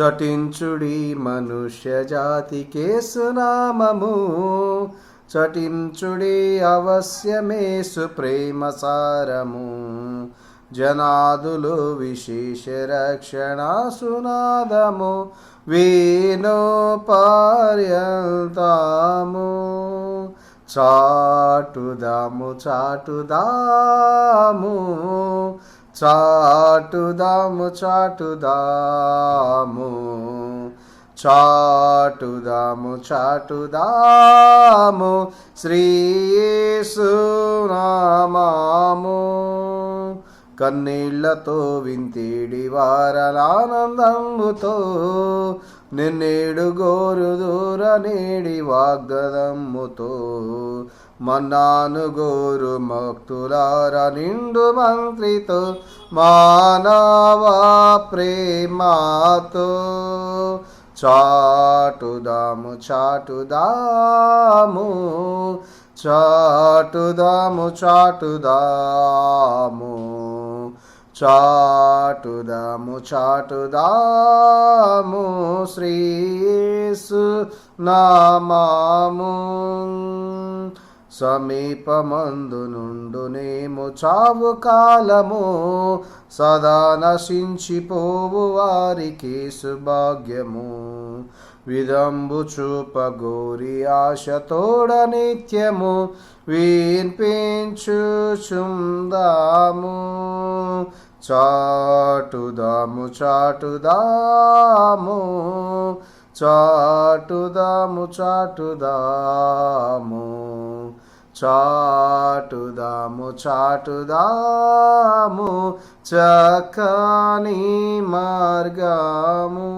చటించుడి మనుష్య జాతి సునామము చటించుడి అవశ్యమేసు ప్రేమ సారము. జనాదులు విశేష రక్షణ సునాదము. వీణో పర్యంతము. చాటుదాము చాటుదాము. చాటుదాము చాటుదాము. చాటుదాము చాటుదాము. శ్రీయేసునామాము కన్నీళ్ళతో వింతేడి వారలానందంబుతో నిన్నేడు గోరు దూర నేడి వాగ్దమ్ముతో మన్నాను గోరు మక్తులార నిండు మంత్రితో మానవా ప్రేమాతో చాటుదాము చాటుదాము చాటుదాము చాటుదాము. చాటుదాము చాటుదాము శ్రీసు నామాము. సమీపమందు నుండునేము చావు కాలము సదా నశించిపోవు వారికి సుభాగ్యము. విదంబు చూప గోరి ఆశతోడ నిత్యము వీన్పించుచుందాము చాటుదాము చాటుదాము చాటుదాము చాటుదాము. చాటుదాము చాటుదాము చక్కని మార్గము.